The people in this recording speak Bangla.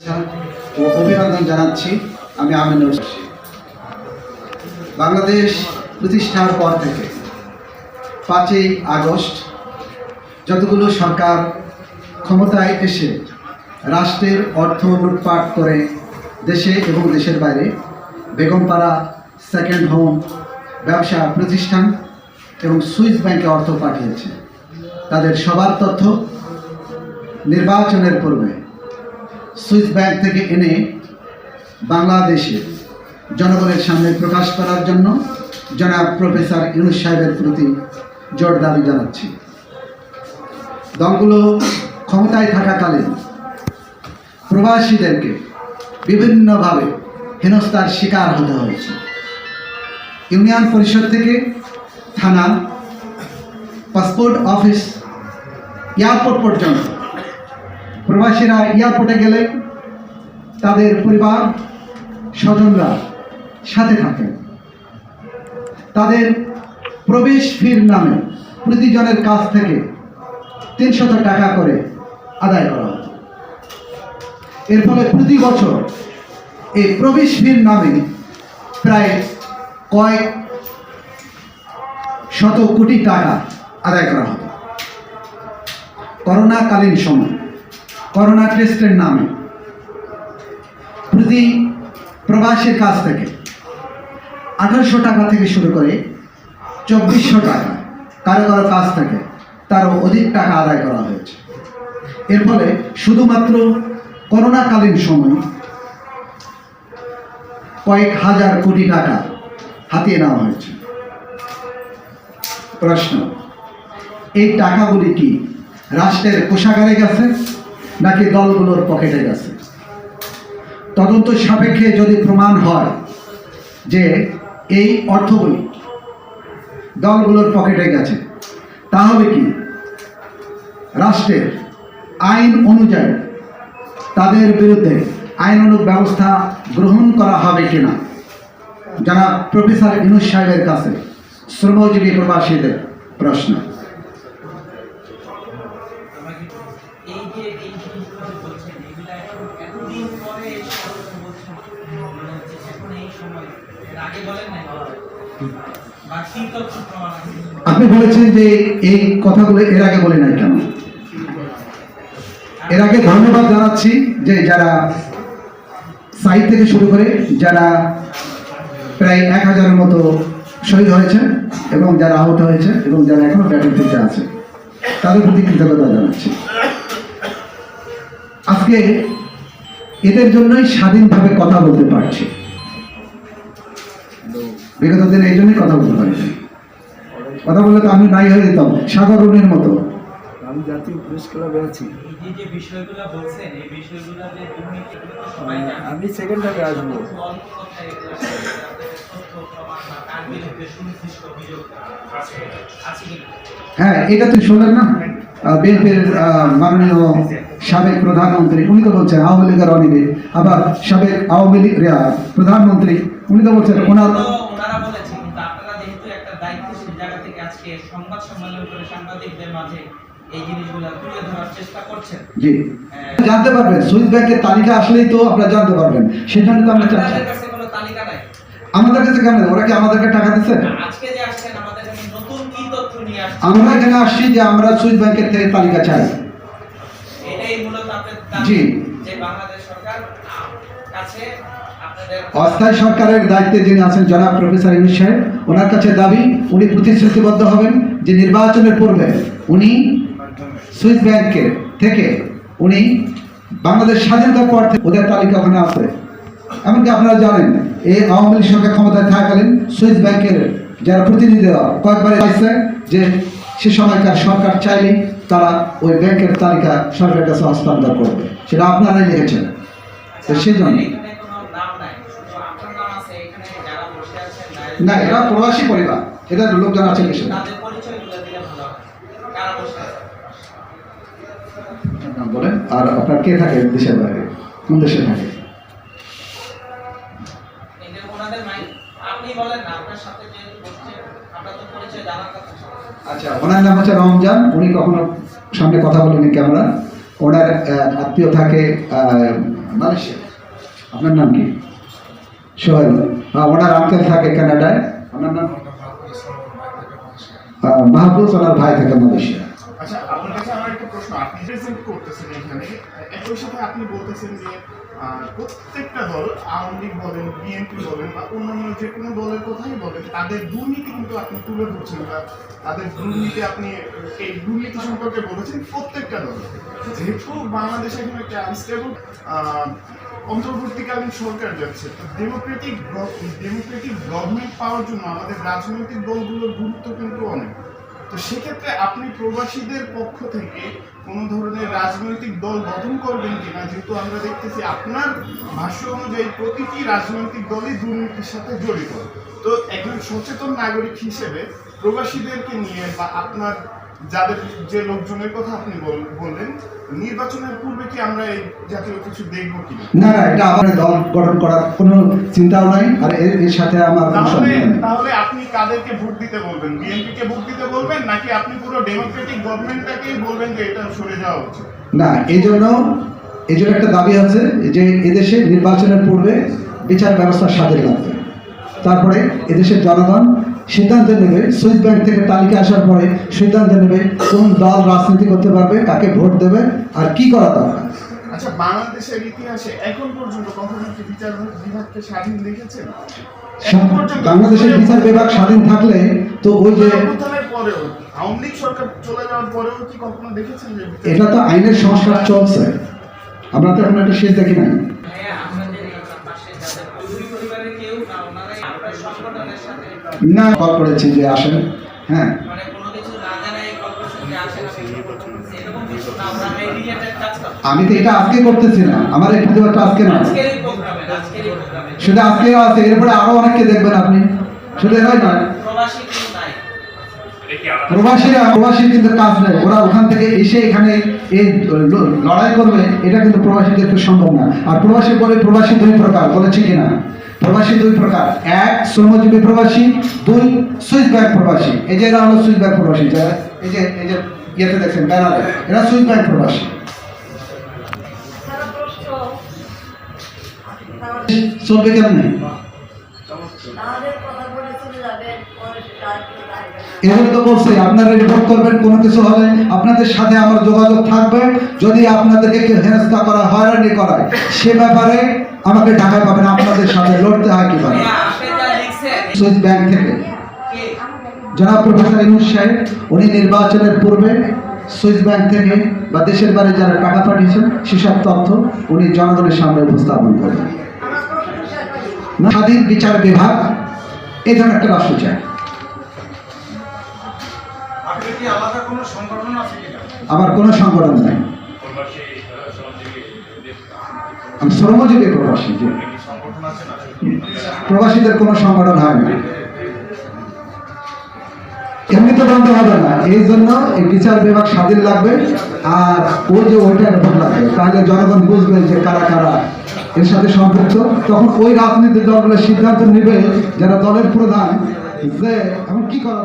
ও অভিনন্দন জানাচ্ছি, আমি আমিনুর। বাংলাদেশ প্রতিষ্ঠার পর থেকে পাঁচই আগস্ট যতগুলো সরকার ক্ষমতায় এসে রাষ্ট্রের অর্থ লুটপাট করে দেশে এবং দেশের বাইরে, বেগমপাড়া সেকেন্ড হোম ব্যবসা প্রতিষ্ঠান এবং সুইস ব্যাংকে অর্থ পাঠিয়েছে তাদের সবার তথ্য নির্বাচনের পূর্বে সুইস ব্যাংক থেকে এনে বাংলাদেশে জনগণের সামনে প্রকাশ করার জন্য জনাব প্রফেসর ইউনুস সাহেবের প্রতি জোর দাবি জানাচ্ছি। দলগুলো ক্ষমতায় থাকাকালীন প্রবাসীদেরকে বিভিন্নভাবে হেনস্থার শিকার হতে হয়েছে। ইউনিয়ন পরিষদ থেকে থানা, পাসপোর্ট অফিস, এয়ারপোর্ট পর্যন্ত প্রবাসীরা এয়ারপোর্টে গেলে তাদের পরিবার স্বজনরা সাথে থাকেন তাদের প্রবেশ ফির নামে প্রতিজনের কাছ থেকে তিনশত টাকা করে আদায় করা হতো এর ফলে প্রতি বছর এই প্রবেশ ফির নামে প্রায় কয়েক শত কোটি টাকা আদায় করা হতো করোনাকালীন সময় করোনা টেস্টের নামে। প্রতি প্রবাসীর কাছ থেকে আঠারোশো টাকা থেকে শুরু করে চব্বিশশো টাকা কারও কারও কাছ থেকে তারও অধিক টাকা আদায় করা হয়েছে। এর ফলে শুধুমাত্র করোনাকালীন সময় কয়েক হাজার কোটি টাকা হাতিয়ে নেওয়া হয়েছে। প্রশ্ন, এই টাকাগুলি কি রাষ্ট্রের কোষাগারে গেছে? নাকি দলগুলোর পকেটে গেছে? তদন্ত সাপেক্ষে যদি প্রমাণ হয় যে এই অর্থগুলি দলগুলোর পকেটে গেছে, তাহলে কি রাষ্ট্রের আইন অনুযায়ী তাদের বিরুদ্ধে আইনানুগ ব্যবস্থা গ্রহণ করা হবে কিনা? যারা প্রফেসর ইনুস সাহেবের কাছে শ্রমজীবী প্রবাসীদের প্রশ্ন। মনে আপনি বলেছেন যে এই কথাগুলো এর আগে বলে নাই কেন? এর আগে ধন্যবাদ জানাচ্ছি যে যারা সাইট থেকে শুরু করে যারা প্রায় এক হাজারের মতো শহীদ হয়েছে এবং যারা আহত হয়েছে এবং যারা এখনও ব্যাটারিতে আছে। তাদের প্রতি কৃতজ্ঞতা জানাচ্ছি। আজকে এদের জন্যই স্বাধীনভাবে কথা বলতে পারছি। বিগত দিনে এই জন্যই কথা বলতে পারি কথা বললে তো আমি নাই হয়ে যেতাম, সাগর মতো। আমি জাতীয় প্রেস ক্লাবে আছি। এই যে যে বিষয়গুলো বলছেন এই বিষয়গুলো যে দুর্নীতি এগুলো তো সবাই জানে। আমি সেকেন্ড টাইমে আসব। হ্যাঁ এটা তুই শুনলেন না? বিএনপির মাননীয় সাবেক প্রধানমন্ত্রী উনি তো বলছেন আওয়ামী লীগের অনেকে আবার সাবেক আওয়ামী লীগ প্রধানমন্ত্রী উনি তো বলছেন ওনার তো ওনারা বলেছে কিন্তু আপনারা যেহেতু একটা দায়িত্বশীল জায়গা থেকে আজকে সংবাদ সম্মেলন করে সাংবাদিকদের মাঝে জি। জানতে পারবেন সুইস ব্যাংকের তালিকা আসলেই তো আপনারা জানতে পারবেন। সেজন্য তো আমরা চাচ্ছি। আমাদের কাছে কেন ওরা কি আমাদেরকে টাকা দিচ্ছে আমরা এখানে আসছি যে আমরা সুইস ব্যাংকের থেকে তালিকা চাই। জি। অস্থায়ী সরকারের দায়িত্বে যিনি আছেন জনাব প্রফেসর ইউনুস সাহেব ওনার কাছে দাবি উনি প্রতিশ্রুতিবদ্ধ হবেন যে নির্বাচনের পূর্বে উনি সুইস ব্যাংকের থেকে উনি বাংলাদেশ স্বাধীনতার পর থেকে ওদের তালিকা ওখানে আছে। এমনকি আপনারা জানেন এই আওয়ামী লীগ সরকার ক্ষমতায় থাকাকালীন সুইস ব্যাংকের যারা প্রতিনিধিরা কয়েকবার আসছে যে সে সময়কার সরকার চাইলেই তারা ওই ব্যাংকের তালিকা সরকারের কাছে হস্তান্তর করবে। সেটা আপনারাই লিখেছেন। তো সেই জন্য এখানে কোনো নাম নাই শুধু আপনার নাম আছে এখানে যারা বসে আছেন না এরা প্রবাসী পরিবার এদের লোকজন আছে বেশি তাদের পরিচয়গুলো দিলে ভালো হয় কারা বসে আছে নাম বলেন আর আপনার কে থাকে দেশের বাইরে? কোন দেশে থাকে? আচ্ছা ওনার নাম হচ্ছে রমজান। উনি কখনো সামনে কথা বলেনি ক্যামেরা। ওনার আত্মীয় থাকে আহ, মালয়েশিয়া। আপনার নাম কি? সোহেল। ওনার আঙ্কেল থাকে কানাডায়। ওনার নাম? মাহফুজ ওনার ভাই থাকে মালয়েশিয়া আচ্ছা আপনার কাছে আমার একটা প্রশ্ন আপনি প্রেজেন্ট করতেছেন এখানে। একই সাথে আপনি বলতেছেন যে প্রত্যেকটা দল, আওয়ামী লীগ বলেন বিএনপি বলেন বা অন্যান্য যে কোনো দলের কথাই বলেন, তাদের দুর্নীতি কিন্তু আপনি তুলে ধরছেন বা তাদের দুর্নীতি আপনি এই দুর্নীতি সম্পর্কে বলেছেন প্রত্যেকটা দল। যেহেতু এখন একটা আনস্টেবল অন্তর্বর্তীকালীন সরকার যাচ্ছে, তো ডেমোক্রেটিক ডেমোক্রেটিক গভর্নমেন্ট পাওয়ার জন্য আমাদের রাজনৈতিক দলগুলোর গুরুত্ব কিন্তু অনেক। তো সেক্ষেত্রে আপনি প্রবাসীদের পক্ষ থেকে কোনো ধরনের রাজনৈতিক দল গঠন করবেন কিনা, যেহেতু আমরা দেখতেছি আপনার ভাষ্য অনুযায়ী প্রতিটি রাজনৈতিক দলই দুর্নীতির সাথে জড়িত। তো একজন সচেতন নাগরিক হিসেবে প্রবাসীদেরকে নিয়ে বা আপনার যাদের যে লোকজনের কথা আপনি বললেন নির্বাচনের পূর্বে কি আমরা এই জাতীয় কিছু দেখব কিনা? না না এটা আমার দল গঠন করার কোনো চিন্তাও নাই আর এর সাথে আমার তাহলে আপনি কাদেরকে ভোট দিতে বলবেন? বিএনপি কে ভোট দিতে বলবেন নাকি আপনি পুরো ডেমোক্রেটিক গভর্নমেন্টটাকেই বলবেন যে এটা সরে যাওয়া উচিত? না এই জন্য এই জন্য একটা দাবি আছে যে এদেশে নির্বাচনের পূর্বে বিচার ব্যবস্থা স্বাধীন লাগবে। তারপরে এদেশের জনগণ সিদ্ধান্ত নেবে সুইস ব্যাংক থেকে তালিকা আসার পরে সিদ্ধান্ত নেবে কোন দল রাজনীতি করতে পারবে কাকে ভোট দেবে আর কি করা দরকার। আচ্ছা বাংলাদেশের ইতিহাসে এখন পর্যন্ত কখনো কি বিচার বিভাগকে স্বাধীন দেখেছেন? বাংলাদেশের বিচার বিভাগ স্বাধীন থাকলে তো ওই যে অভ্যুত্থানের পরেও আওয়ামী লীগ সরকার চলে যাওয়ার পরেও কি কখনো দেখেছেন যে বিচার- এটা তো আইনের সংস্কার চলছে। আমরা তো এখন একটা শেষ দেখি নাই ভাইয়া আপনাদের এই পাশে যাদের চৌধুরী পরিবারের কেউ না ওনারাই আপনার সংগঠনের সাথে না কল করেছি যে আসেন। হ্যাঁ। মানে আমি তো এটা আজকে করতেছি না। আমার এই প্রতিবাদটা আজকে না। শুধু আজকে আছে এরপরে আরও অনেককে দেখবেন আপনি। শুধু এরাই নয়। প্রবাসীরা প্রবাসী কিন্তু কাজ নেই। ওরা ওখান থেকে এসে এখানে এই লড়াই করবে এটা কিন্তু প্রবাসীদের সম্ভব না। আর প্রবাসী বলে প্রবাসী দুই প্রকার বলেছি কিনা? প্রবাসী দুই প্রকার। এক, শ্রমজীবী প্রবাসী, দুই, সুইস ব্যাংক প্রবাসী। এই যে এরা হলো সুইস ব্যাংক প্রবাসী, যারা এই যে এই যে ইয়েতে দেখছেন, ব্যানারে, এরা সুইস ব্যাংক প্রবাসী। চলবে কেমন। এগুলো তো বলছি, আপনারা রিপোর্ট করবেন, কোনো কিছু হলে আপনাদের সাথে আমার যোগাযোগ থাকবে। যদি আপনাদেরকে হেনস্থা করা, হয়রানি করায়, সে ব্যাপারে আমাকে ঢাকায় পাবেন আপনাদের সাথে লড়তে হয় কি আপনি সুইস ব্যাংক থেকে। জনাব প্রফেসর ইনুস সাহেব উনি নির্বাচনের পূর্বে সুইস ব্যাংক থেকে বা দেশের বাইরে যারা টাকা পাঠিয়েছেন সেসব তথ্য উনি জনগণের সামনে উপস্থাপন করবেন। স্বাধীন বিচার বিভাগ এ ধরনের একটা রাষ্ট্র চায় আপনি কি আলাদা কোনো সংগঠন আছে কিনা? আমার কোনো সংগঠন নাই। আমি শ্রমজীবী প্রবাসী প্রবাসীদের কোনো সংগঠন হয় না। এমনি তো বন্ধ হবে না। এই জন্য এই বিচার বিভাগ স্বাধীন লাগবে, আর ওই যে ওইটা ভোট লাগবে। তাহলে জনগণ বুঝবে যে কারা কারা এর সাথে সম্পৃক্ত। তখন ওই রাজনীতি দলগুলো সিদ্ধান্ত নেবে, যারা দলের প্রধান, যে এখন কি করা